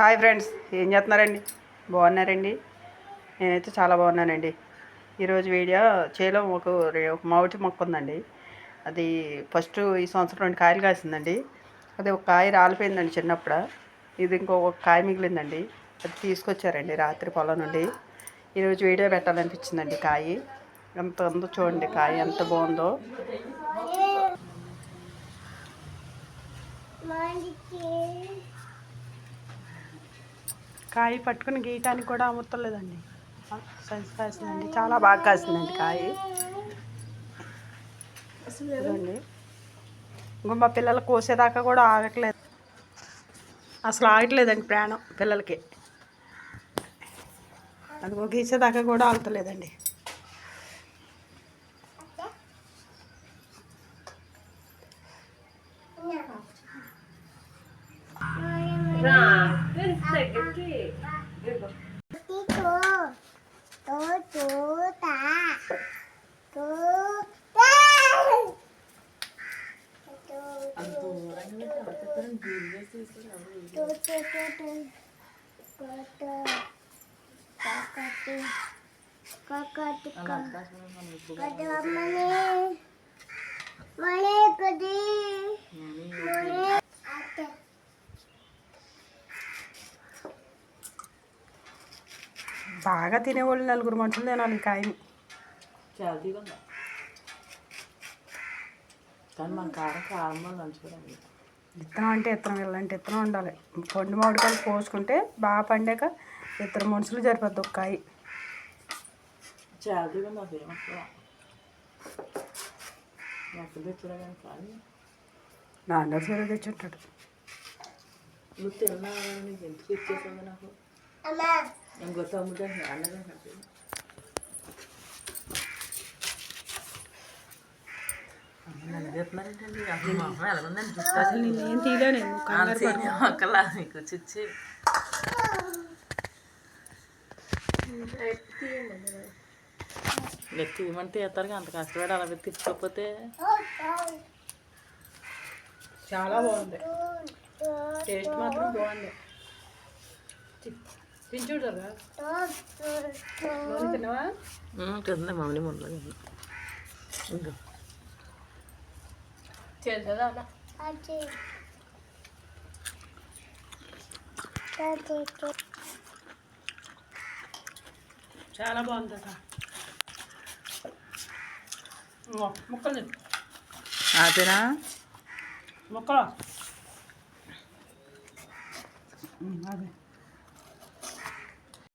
Hi friends ఏం చేస్తున్నారండి? బాగున్నారండి? నేనైతే చాలా బాగున్నానండి. ఈరోజు వీడియో చేలో ఒక రే- ఒక మామిడి మొక్క ఉందండి. అది ఫస్ట్ ఈ సంవత్సరం రెండు కాయలు కాసిందండి. అది ఒక కాయ రాలిపోయిందండి చిన్నప్పుడు. ఇది ఇంకొక కాయ మిగిలిందండి. అది తీసుకొచ్చారండి రాత్రి పొలం నుండి. ఈరోజు వీడియో పెట్టాలనిపించిందండి కాయి. ఎంత ఉందో చూడండి కాయ ఎంత బాగుందో. కాయ పట్టుకుని గీయటానికి కూడా అమర్తలేదండి. సైజ్ కాసిందండి చాలా బాగా కాసిందండి కాయ. ఇదిగోండి. ఇంకో మా పిల్లలు కోసేదాకా కూడా ఆగట్లేదు. అసలు ఆగట్లేదండి ప్రాణం పిల్లలకి. అది గీసేదాకా కూడా ఆగుతలేదండి. బాగా తినేవాళ్ళు నలుగురు మనుషులు తినాలి ఈ కాయని చాలా తీగుందా కానీ మన కారం కారం వల్ల నంచుకోవడం విత్తనం అంటే విత్తనం వెళ్ళంటే విత్తనం ఉండాలి. పండు మామిడికాయలు కోసుకుంటే బాగా పండాక ఇద్దరు మనుషులు సరిపోద్ది ఒక కాయ. నాన్న సరే తెచ్చుంటాడు. నువ్వు తిన్నా నీకు ఎందుకు ఇచ్చేసింది నాకు? ఇంకో తమ్ముడు అన్నగా నన్ను చెప్తున్నారేంటండి అసలు మా ఎలా ఉందని చూస్తే. అసలు నేను ఒక్కలా నీకు చిచ్చి. నెత్తి ఇవ్వమంటే ఎత్తారు అంత కష్టపడి అలా పెట్టి తిప్పకపోతే చాలా బాగుంది. టేస్ట్ మాత్రం బాగుంది. తించుడరా తిన్నావా? తింది మమ్మల్ని ముందు ఇంకా చేద్దా చాలా బాగుందట ఇదిగో, ముక్కలు తిను. ఆపేనా ముక్కలు. అదే.